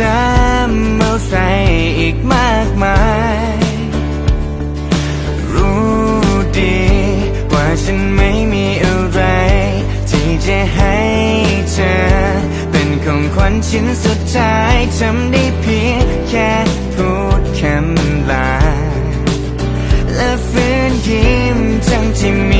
จำเอะไรอีกมากมาย รู้ดีว่าฉันไม่มีอะไร ที่จะให้เธอ เป็นของขวัญชิ้นสุดท้ายทำได้เพียงแค่พูดคำลา และฟื้นยิ้มทั้งที่มี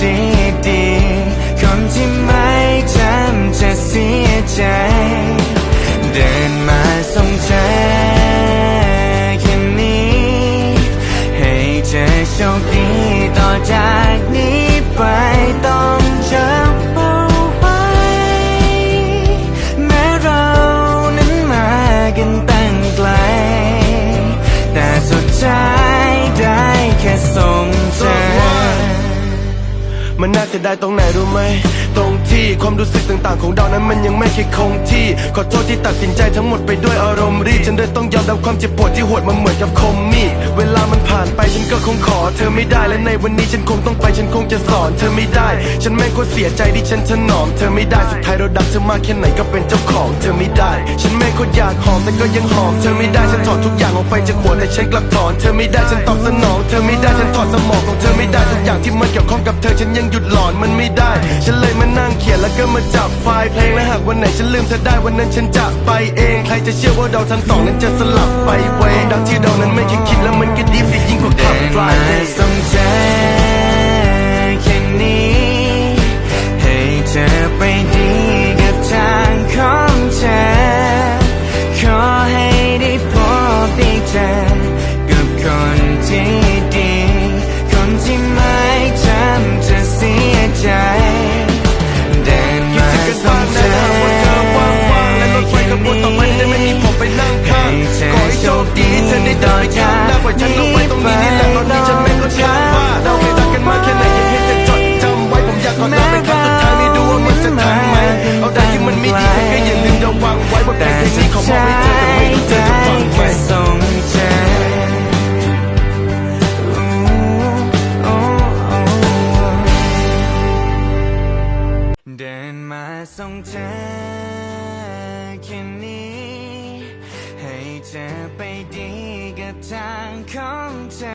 ค มันน่าจะได้ตรงไหนรู้ไหมตรง ที่ ความรู้สึกต่างๆ ของเรานั้นมันยังไม่เคยคงที่ ขอโทษที่ตัดสินใจทั้งหมดไปด้วยอารมณ์รีบฉันเลยต้องยอมรับความเจ็บปวดที่หดมาเหมือนกับคมมีดเวลามันผ่านไปฉันก็คงขอ เธอไม่ได้และในวันนี้ฉันคงต้องไปฉันคงจะสอน เธอไม่ได้ ฉันแม่งก็เสียใจที่ฉันถนอม เธอไม่ได้สุดท้ายเราดักเธอมากแค่ไหนก็เป็นเจ้าของ เธอไม่ได้ ฉันแม่งก็อยากหอมแต่ก็ยังหอม เธอไม่ได้ฉันถอดทุกอย่างออกไปจากหัวแต่ฉันกลับถอน เธอไม่ได้ฉันตอบสนอง เธอไม่ได้ฉันถอดสมองของเธอไม่ได้ทุกอย่างที่มันเกี่ยวข้องกับเธอฉันยังหยุดหลอนมันไม่ได้ ฉันเลยมานั่งเขียนแล้วก็มาจับไฟล์เพลงและหากวันไหนฉันลืมเธอได้วันนั้นฉันจะไปเอง ใครจะเชื่อว่าเราทั้งสองนั้นจะสลับไปเวงดังที่เรานั้นไม่เคยคิดแล้วมันก็ดีสิยิ่งกว่าขับเดินฟ เธอแค่นี้ ให้เธอไปดีกับทางของเธอ